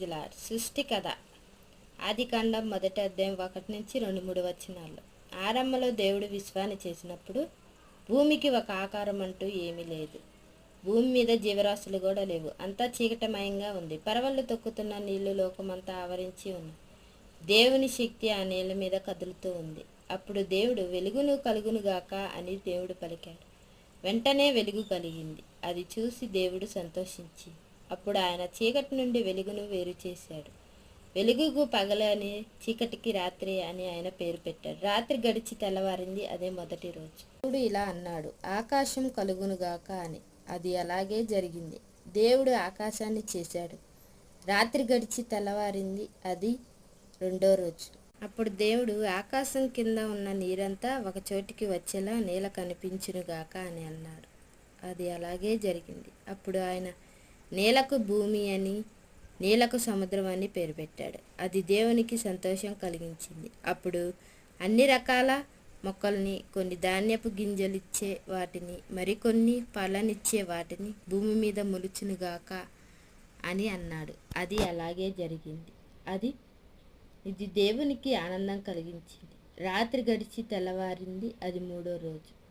జిలా సృష్టి కథ ఆదికాండం మొదటి అధ్యాయం ఒకటి నుంచి రెండు మూడు వచనాలు. ఆరంభంలో దేవుడు విశ్వాన్ని చేసినప్పుడు భూమికి ఒక ఆకారం అంటూ ఏమీ లేదు. భూమి మీద జీవరాశులు కూడా లేవు. అంతా చీకటమయంగా ఉంది. పరవళ్ళు తొక్కుతున్న నీళ్ళు లోకమంతా ఆవరించి ఉంది. దేవుని శక్తి ఆ నీళ్ళ మీద కదులుతూ ఉంది. అప్పుడు దేవుడు వెలుగును కలుగునుగాక అని దేవుడు పలికాడు. వెంటనే వెలుగు కలిగింది. అది చూసి దేవుడు సంతోషించి అప్పుడు ఆయన చీకటి నుండి వెలుగును వేరు చేశాడు. వెలుగుకు పగలని చీకటికి రాత్రి అని ఆయన పేరు పెట్టాడు. రాత్రి గడిచి తెల్లవారింది అదే మొదటి రోజు. దేవుడు ఇలా అన్నాడు ఆకాశం కలుగునుగాక అని. అది అలాగే జరిగింది. దేవుడు ఆకాశాన్ని చేశాడు. రాత్రి గడిచి తెల్లవారింది అది రెండో రోజు. అప్పుడు దేవుడు ఆకాశం కింద ఉన్న నీరంతా ఒక చోటికి వచ్చేలా నేల కనిపించునుగాక అని అన్నాడు. అది అలాగే జరిగింది. అప్పుడు ఆయన నేలకు భూమి అని నేలకు సముద్రం అని పేరు పెట్టాడు. అది దేవునికి సంతోషం కలిగించింది. అప్పుడు అన్ని రకాల మొక్కల్ని కొన్ని ధాన్యపు గింజలిచ్చే వాటిని మరికొన్ని పళ్ళనిచ్చే వాటిని భూమి మీద మొలుచునుగాక అని అన్నాడు. అది అలాగే జరిగింది. అది ఇది దేవునికి ఆనందం కలిగించింది. రాత్రి గడిచి తెల్లవారింది అది మూడో రోజు.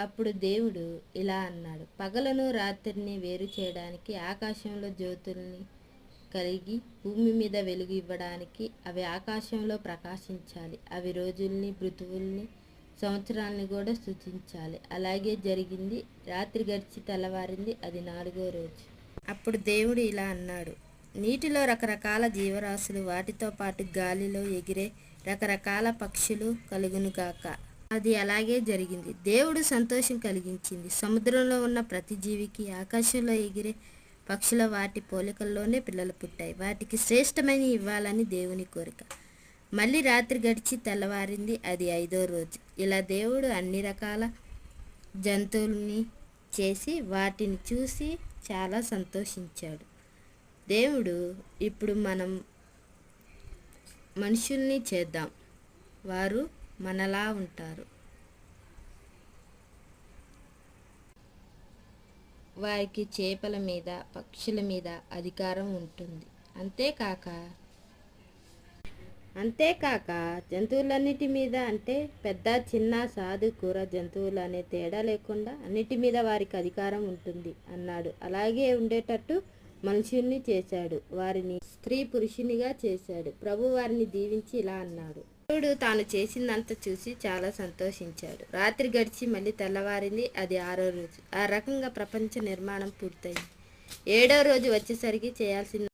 అప్పుడు దేవుడు ఇలా అన్నాడు పగలను రాత్రిని వేరు చేయడానికి ఆకాశంలో జ్యోతుల్ని కలిగి భూమి మీద వెలుగు ఇవ్వడానికి అవి ఆకాశంలో ప్రకాశించాలి. అవి రోజుల్ని ఋతువుల్ని సంవత్సరాల్ని కూడా సూచించాలి. అలాగే జరిగింది. రాత్రి గడిచి తెల్లవారింది. అది నాలుగో రోజు. అప్పుడు దేవుడు ఇలా అన్నాడు నీటిలో రకరకాల జీవరాశులు వాటితో పాటు గాలిలో ఎగిరే రకరకాల పక్షులు కలుగునుగాక అది అలాగే జరిగింది. దేవుడు సంతోషం కలిగించింది. సముద్రంలో ఉన్న ప్రతి జీవికి ఆకాశంలో ఎగిరే పక్షుల వాటి పోలికల్లోనే పిల్లలు పుట్టాయి. వాటికి శ్రేష్టమైన ఇవ్వాలని దేవుని కోరిక. మళ్ళీ రాత్రి గడిచి తెల్లవారింది. అది ఐదో రోజు. ఇలా దేవుడు అన్ని రకాల జంతువుల్ని చేసి వాటిని చూసి చాలా సంతోషించాడు. దేవుడు ఇప్పుడు మనం మనుషుల్ని చేద్దాం. వారు మనలా ఉంటారు. వారికి చేపల మీద పక్షుల మీద అధికారం ఉంటుంది. అంతేకాక అంతేకాక జంతువులన్నిటి మీద అంటే పెద్ద చిన్న సాధు కూర జంతువులు అనే తేడా లేకుండా అన్నిటి మీద వారికి అధికారం ఉంటుంది అన్నాడు. అలాగే ఉండేటట్టు మనుషుల్ని చేశాడు. వారిని స్త్రీ పురుషునిగా చేశాడు. ప్రభు వారిని దీవించి ఇలా అన్నాడు. దేవుడు తాను చేసిందంతా చూసి చాలా సంతోషించాడు. రాత్రి గడిచి మళ్ళీ తెల్లవారింది. అది ఆరో రోజు. ఆ రకంగా ప్రపంచ నిర్మాణం పూర్తయింది. ఏడో రోజు వచ్చేసరికి చేయాల్సిన